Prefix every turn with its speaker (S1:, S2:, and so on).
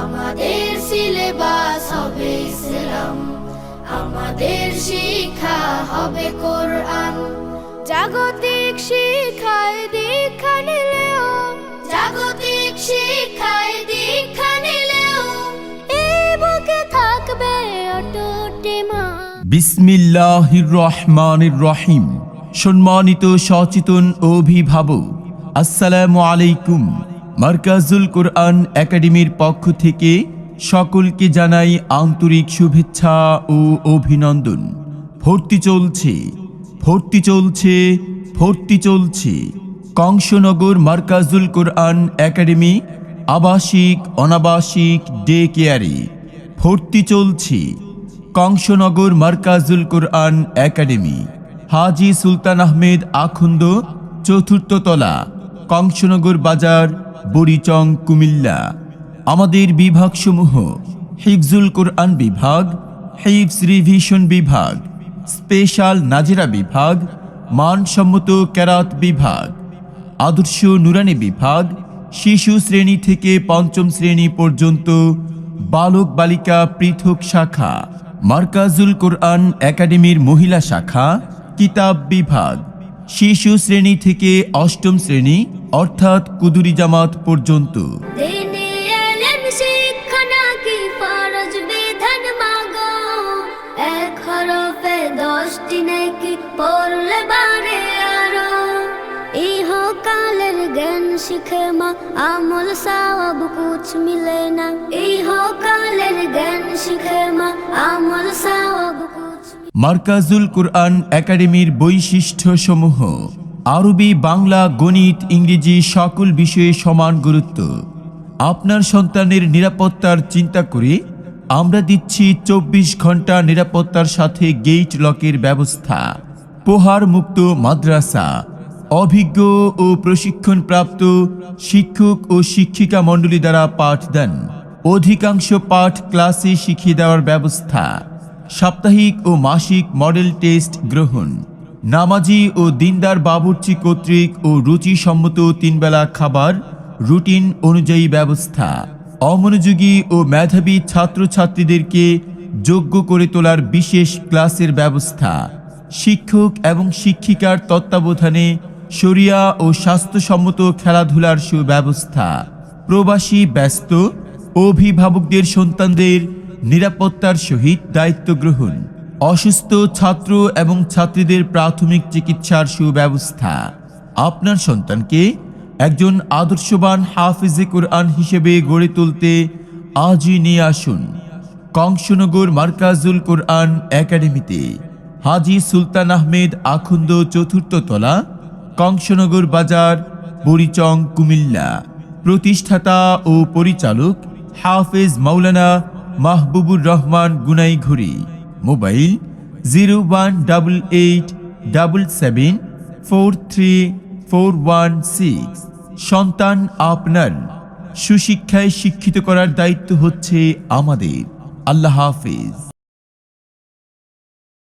S1: আমাদের সিলেবাস হবে ইসলাম। আমাদের শিক্ষা হবে কোরআন। জাগতিক শিক্ষায় দীক্ষা নিলেও, জাগতিক শিক্ষায় দীক্ষা নিলেও এই বুকে থাকবে অটুট
S2: বিসমিল্লাহির রহমানির রহিম। সম্মানিত সচেতন অভিভাবক, আসসালামু আলাইকুম। মার্কাজুল কোরআন একাডেমির পক্ষ থেকে সকলকে জানাই আন্তরিক শুভেচ্ছা ও অভিনন্দন। ভর্তি চলছে ভর্তি চলছে ভর্তি চলছে। কংসনগর মার্কাজুল কোরআন একাডেমি আবাসিক, অনাবাসিক, ডে কেয়ারে ভর্তি চলছে। কংসনগর মার্কাজুল কোরআন একাডেমি হাজি সুলতান আহমেদ আখন্দ চতুর্থ তলা, কংসনগর বাজার বড়িচং কুমিল্লা। আমাদের বিভাগসমূহ, হিফজুল কোরআন বিভাগ হিফস রিভিশন বিভাগ, স্পেশাল নাজিরা বিভাগ, মানসম্মত ক্যারাত বিভাগ, আদর্শ নুরানি বিভাগ, শিশু শ্রেণি থেকে পঞ্চম শ্রেণি পর্যন্ত বালক বালিকা পৃথক শাখা, মার্কাজুল কোরআন একাডেমির মহিলা শাখা, কিতাব বিভাগ, শিশু শ্রেণি থেকে অষ্টম শ্রেণি অর্থাৎ কুদুরি জামাত পর্যন্ত।
S1: দশটি নাকি পড়লে বারে আরও। ইহকালের জ্ঞান শিখে মা আমল সব কুছ মিলে না। ইহকালের জ্ঞান শিখে মা আমল সব
S2: মার্কাজুল কোরআন একাডেমির বৈশিষ্ট্য সমূহ আরবি, বাংলা, গণিত, ইংরেজি সকল বিষয়ে সমান গুরুত্ব। আপনার সন্তানের নিরাপত্তার চিন্তা করে আমরা দিচ্ছি চব্বিশ ঘণ্টা নিরাপত্তার সাথে গেট লকের ব্যবস্থা। পোহার মুক্ত মাদ্রাসা। অভিজ্ঞ ও প্রশিক্ষণপ্রাপ্ত শিক্ষক ও শিক্ষিকা মণ্ডলী দ্বারা পাঠ দেন। অধিকাংশ পাঠ ক্লাসে শিখিয়ে দেওয়ার ব্যবস্থা। সাপ্তাহিক ও মাসিক মডেল টেস্ট গ্রহণ। নামাজি ও দিনদার বাবুর্চি কর্তৃক ও রুচিসম্মত তিনবেলা খাবার, রুটিন অনুযায়ী ব্যবস্থা। অমনোযোগী ও মেধাবী ছাত্রছাত্রীদেরকে যোগ্য করে তোলার বিশেষ ক্লাসের ব্যবস্থা। শিক্ষক এবং শিক্ষিকার তত্ত্বাবধানে শরিয়া ও স্বাস্থ্যসম্মত খেলাধুলার সুব্যবস্থা। প্রবাসী ব্যস্ত, অভিভাবকদের সন্তানদের নিরাপত্তার সহিত দায়িত্ব গ্রহণ। অসুস্থ ছাত্র এবং ছাত্রীদের প্রাথমিক চিকিৎসার সুব্যবস্থা। আপনার সন্তানকে একজন আদর্শবান হাফিজে কোরআন হিসেবে গড়ে তুলতে আজই নিয়ে আসুন কংসনগর মার্কাজুল কোরআন একাডেমিতে। হাজি সুলতান আহমেদ আখন্দ চতুর্থ তলা, কংসনগর বাজার, বড়িচং, কুমিল্লা। প্রতিষ্ঠাতা ও পরিচালক হাফেজ মাওলানা Mahbubur Rahman Gunaighuri. Mobile zero one double eight double seven four three four one six. সন্তান আপনার সুশিক্ষায় শিক্ষিত করার দায়িত্ব হচ্ছে আমাদের। আল্লাহ হাফিজ।